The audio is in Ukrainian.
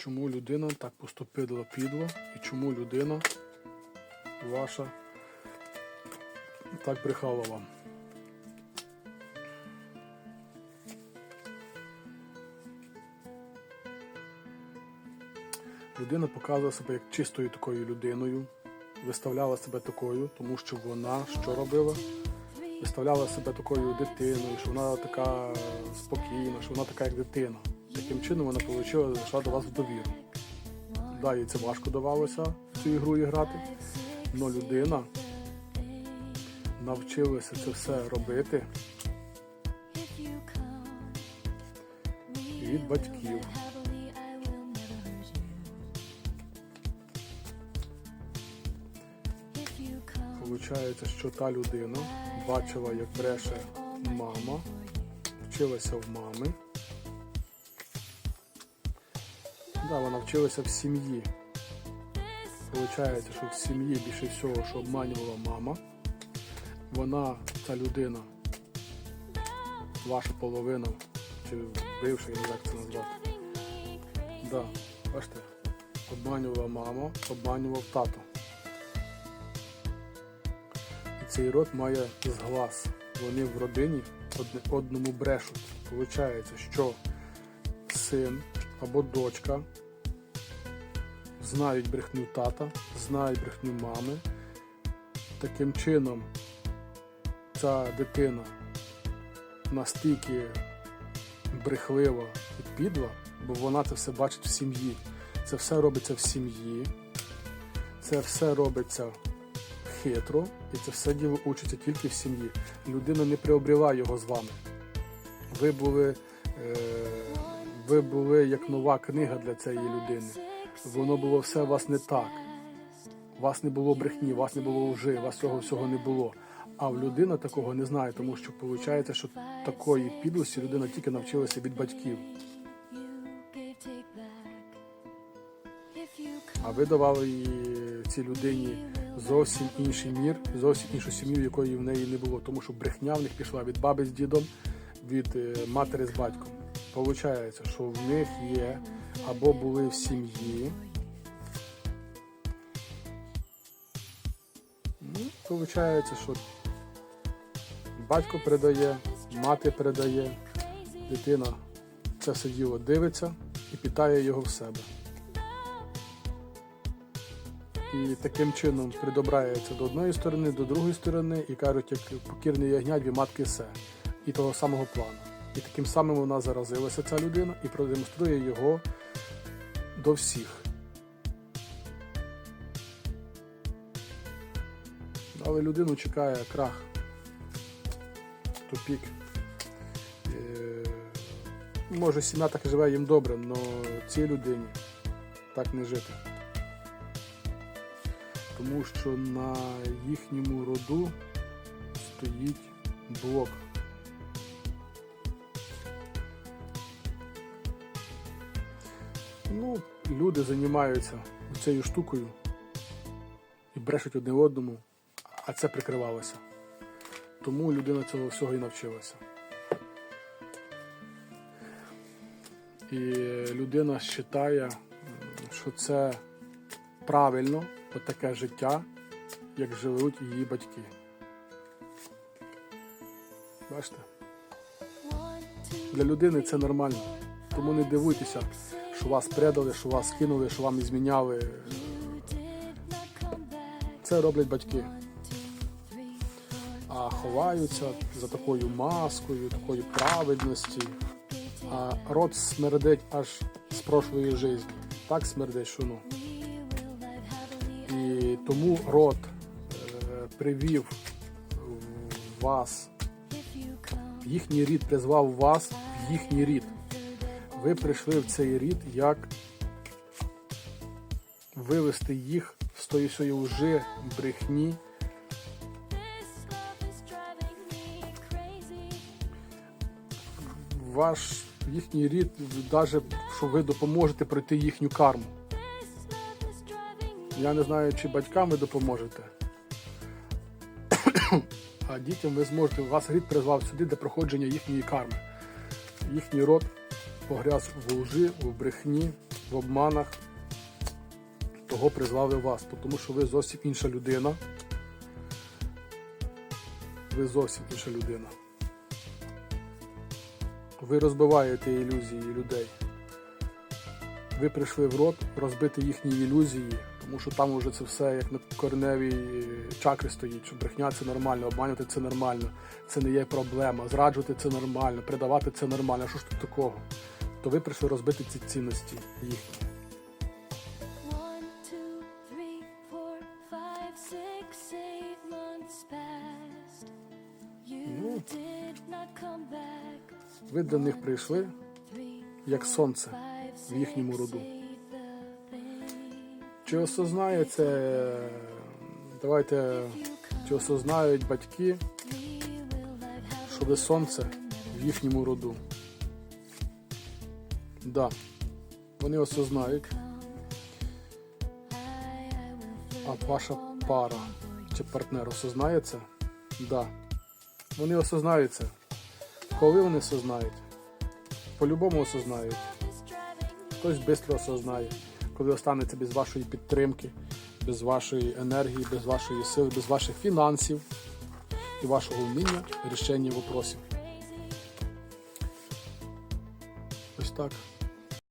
чому людина так поступила підло і чому людина ваша так брехала вам. Людина показувала себе як чистою такою людиною, виставляла себе такою, тому що вона що робила? Виставляла себе такою дитиною, що вона така спокійна, що вона така як дитина. Таким чином вона отримала зайшла до вас в довіру. Да, їй це важко давалося в цю ігру грати, але людина навчилася це все робити від батьків. Получається, що та людина бачила, як бреше мама, вчилася в мами. Да, вона вчилася в сім'ї. Получається, що в сім'ї більше всього, що обманювала мама. Вона, ця людина, ваша половина, чи бивша, я не знаю, як це назвати. Да, бачите, обманювала мама, обманював тато. І цей род має зглас. Вони в родині одному брешуть. Получається, що син або дочка знають брехню тата, знають брехню мами. Таким чином ця дитина настільки брехлива і підла, бо вона це все бачить в сім'ї. Це все робиться в сім'ї, це все робиться хитро, і це все діло учиться тільки в сім'ї. Людина не приобрела його з вами. Ви були, е, ви були як нова книга для цієї людини. Воно було все у вас не так. У вас не було брехні, у вас не було лжи, у вас цього всього не було. А в людина такого не знає, тому що виходить, що такої підлості людина тільки навчилася від батьків. А ви давали цій людині зовсім інший мір, зовсім іншу сім'ю, якої в неї не було, тому що брехня в них пішла від баби з дідом, від е, матері з батьком. Получається, що в них є або були в сім'ї. Ну, Получається, що батько передає, мати передає, дитина це все діло дивиться і питає його в себе. І таким чином придобрається до одної сторони, до другої сторони, і кажуть, як покірний ягня, дві матки се. І того самого плану. І таким самим вона заразилася, ця людина, і продемонструє його до всіх. Але людину чекає крах, тупік. Е, Може, сім'я так живе їм добре, але цій людині так не жити. Тому що на їхньому роду стоїть блок. Ну, люди займаються цією штукою і брешуть одне одному, а це прикривалося. Тому людина цього всього і навчилася. І людина вважає, що це правильно, отаке життя, як живуть її батьки. Бачите? Для людини це нормально. Тому не дивуйтеся, що вас предали, що вас кинули, що вам зміняли. Це роблять батьки. А ховаються за такою маскою, такою праведності. А рот смердить аж з прошлої житті. Так смердить, що ну. І тому род е, привів вас, їхній рід призвав вас в їхній рід. Ви прийшли в цей рід, як вивести їх з тої своєї лжи, брехні. Ваш їхній рід, навіть що ви допоможете пройти їхню карму. Я не знаю, чи батькам ви допоможете. А дітям ви зможете, вас рід призвав сюди для проходження їхньої карми. Їхній род погряз в лжи, в брехні, в обманах, того призвали вас, тому що ви зовсім інша людина. Ви зовсім інша людина. Ви розбиваєте ілюзії людей. Ви прийшли в рот розбити їхні ілюзії, тому що там вже це все як на кореневій чакрі стоїть, що брехня це нормально, обманювати це нормально, це не є проблема, зраджувати це нормально, предавати це нормально. Що ж тут такого? То ви прийшли розбити ці цінності їхні. Ну. Ви до них прийшли як сонце в їхньому роду. Чи осознає це, давайте, чи осознають батьки, що ви сонце в їхньому роду? Да, вони осознають, а ваша пара чи партнер осознає це? Да. Вони осознають це. Коли вони осознають? По-любому осознають. Хтось швидко осознає, коли останеться без вашої підтримки, без вашої енергії, без вашої сили, без ваших фінансів і вашого вміння рішення вопросів. Stuck.